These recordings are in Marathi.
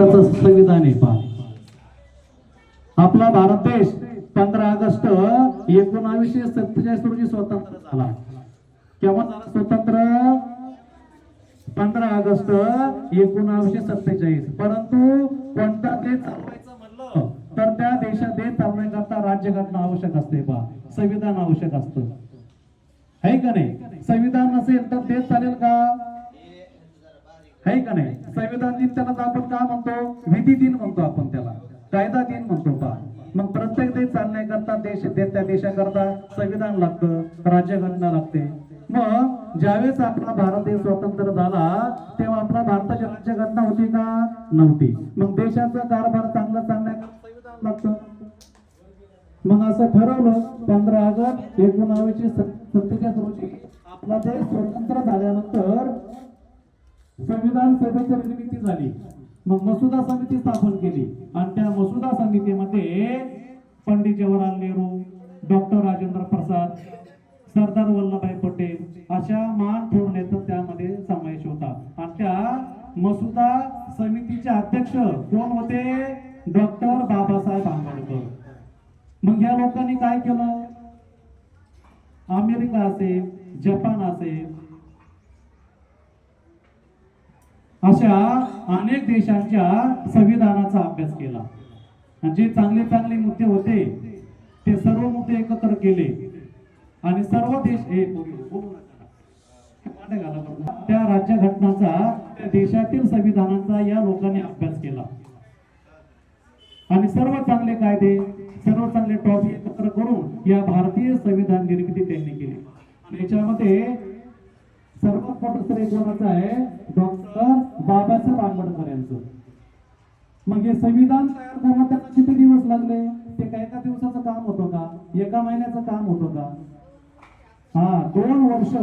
भारताचं संविधान आहे पहा. आपला भारत देश पंधरा ऑगस्ट एकोणावीसशे सत्तेचाळीस रोजी स्वतंत्र झाला. केव्हा झाला स्वतंत्र? पंधरा ऑगस्ट एकोणावीसशे सत्तेचाळीस. परंतु कोणता देश चालवायचं म्हणलं तर त्या देशात देश चालवण्याकरता राज्यघटना आवश्यक असते पहा. संविधान आवश्यक असतं. आहे का नाही? संविधान नसेल तर देश चालेल का? आहे का नाही? संविधान दिन त्याला आपण का म्हणतो? विधी दिन म्हणतो आपण त्याला. कायदा दिन म्हणतो पहा मग प्रत्येक देश चालण्याकरता देश त्या देशाकरता संविधान लागतं राज्यघटना लागते. मग ज्यावेळेस आपला भारत देश स्वतंत्र झाला तेव्हा आपला भारताची राज्यघटना होती का? नव्हती. मग देशाचा कारभार चांगला चालण्याकरता संविधान लागतं. मग असं ठरवलं पंधरा ऑगस्ट एकोणावीसशे सत्तेचाळीस रोजी आपला देश स्वतंत्र झाल्यानंतर संविधान सभेची निर्मिती झाली. मग मसुदा समिती स्थापन केली. आणि त्या मसुदा समितीमध्ये पंडित जवाहरलाल नेहरू डॉक्टर राजेंद्र प्रसाद सरदार वल्लभभाई पटेल अशा महान थोर नेता त्यामध्ये समावेश होता. आणि त्या मसुदा समितीचे अध्यक्ष कोण होते? डॉक्टर बाबासाहेब आंबेडकर. मग या लोकांनी काय केलं? अमेरिका असेल जपान असेल अशा अनेक देशांच्या संविधानाचा अभ्यास केला. आणि जे चांगले चांगले मुद्दे होते ते सर्व मुद्दे एकत्र केले. आणि सर्व देश हे बोलू- बोलू नका. त्या राज्यघटनाचा त्या देशातील संविधानाचा या लोकांनी अभ्यास केला. आणि सर्व चांगले कायदे सर्व चांगले टॉपिक एकत्र करून या भारतीय संविधान निर्मिती त्यांनी केली. आणि याच्यामध्ये सर्वात मोठं श्रेय कोणाचं आहे? डॉक्टर बाबासाहेब आंबेडकर यांचं. मग हे संविधान तयार करायला त्यांना किती दिवस लागले? ते काय एका दिवसाचं काम होतं का? एका महिन्याचं काम होतं का? हा दोन वर्ष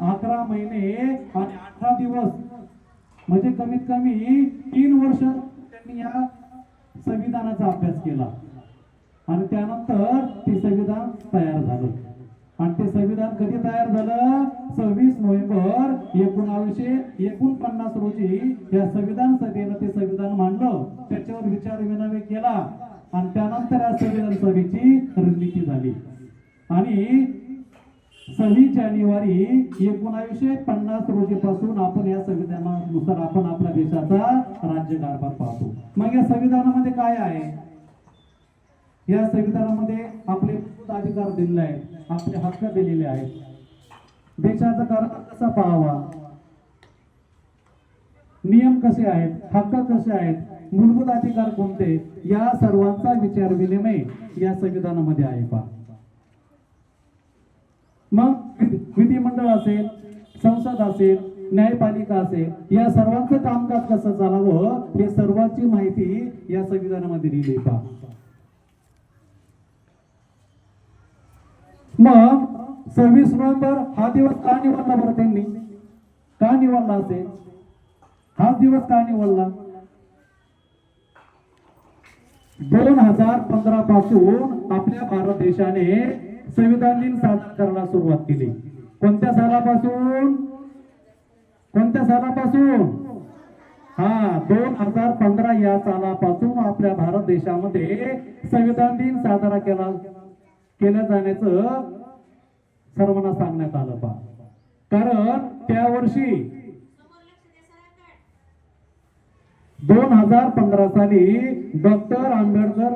अकरा महिने आणि अठरा दिवस. म्हणजे कमीत कमी तीन वर्ष त्यांनी या संविधानाचा अभ्यास केला. आणि त्यानंतर ते संविधान तयार झालं. आणि ते संविधान कधी तयार झालं? सव्वीस नोव्हेंबर एकोणावीसशे एकोणपन्नास रोजी या संविधान सभेनं ते संविधान मांडलं. त्याच्यावर विचार विनिमय केला आणि त्यानंतर या संविधान सभेची निर्मिती झाली. आणि सव्वीस जानेवारी एकोणावीसशे पन्नास रोजी पासून आपण या संविधानानुसार आपण आपल्या देशाचा राज्यकारभार पाहतो. मग या संविधानामध्ये काय आहे? या संविधानामध्ये आपले मूलभूत अधिकार दिलेला आहे. आपले हक्क दिलेले आहेत. देशाचा कारभार कसा पाहावा? नियम कसे आहेत? हक्क कसे आहेत? मूलभूत अधिकार कोणते? या सर्वांचा विचार विनिमय या संविधानामध्ये आहे पा मग विधिमंडळ असेल संसद असेल न्यायपालिका असेल या सर्वांचं कामकाज कसं चालावं हे सर्वांची माहिती या संविधानामध्ये दिली पा मग सव्वीस नोव्हेंबर हा दिवस का निवडला बरं त्यांनी? का निवडला असेल? हा दिवस का निवडला? दोन हजार पंधरा पासून आपल्या भारत देशाने संविधान दिन साजरा करायला सुरुवात केली. कोणत्या सालापासून? कोणत्या सालापासून? हा दोन हजार पंधरा या सालापासून आपल्या भारत देशामध्ये संविधान दिन साजरा केला केलं जाण्याचं सर्वांना सांगण्यात आलं पा कारण त्या वर्षी दोन हजार पंधरा साली डॉक्टर आंबेडकर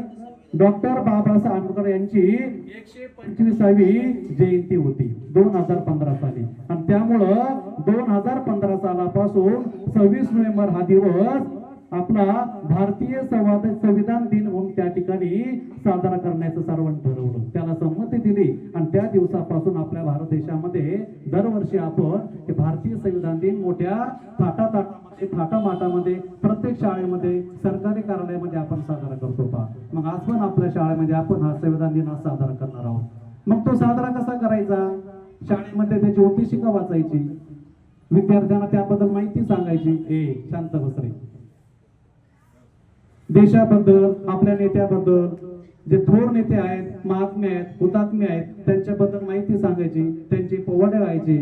डॉक्टर बाबासाहेब आंबेडकर यांची एकशे पंचवीसावी जयंती होती दोन हजार पंधरा साली. आणि त्यामुळं दोन हजार पंधरा सालापासून सव्वीस नोव्हेंबर हा दिवस आपला भारतीय संवाद संविधान दिन म्हणून त्या ठिकाणी साजरा करण्याचं सर्वांनी ठरवलं. त्याला संमती दिली आणि त्या दिवसापासून आपल्या भारत देशामध्ये दरवर्षी आपण हे भारतीय संविधान दिन मोठ्या थाटाताटामध्ये थाटामाटामध्ये प्रत्येक शाळेमध्ये सरकारी कार्यालयामध्ये आपण साजरा करतो पहा. मग आज पण आपल्या शाळेमध्ये आपण हा संविधान दिन आज साजरा करणार आहोत. मग तो साजरा कसा करायचा? शाळेमध्ये त्याची उद्देशिका वाचायची. विद्यार्थ्यांना त्याबद्दल माहिती सांगायची. ए शांत बसरे देशाबद्दल आपल्या नेत्याबद्दल जे थोर नेते आहेत महात्मे आहेत हुतात्मे आहेत त्यांच्याबद्दल माहिती सांगायची त्यांचे पोवाडे व्हायचे.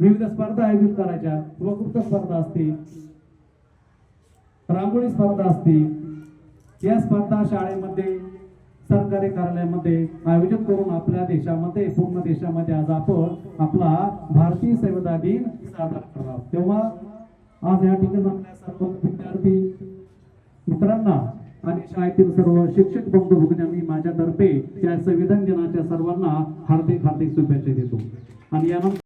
विविध स्पर्धा आयोजित करायच्या. वक्तृत्व स्पर्धा असते रांगोळी स्पर्धा असते या स्पर्धा शाळेमध्ये सरकारी कार्यालयामध्ये आयोजित करून आपल्या देशामध्ये पूर्ण देशामध्ये आज आपण आपला भारतीय संविधान दिन साजरा करणार तेव्हा आज या ठिकाणी आपल्या सर्व शाळेतील सर्व शिक्षक बंधू भगिनींनी माझ्यातर्फे या संविधान दिनाच्या सर्वांना हार्दिक हार्दिक शुभेच्छा देतो. आणि यानंतर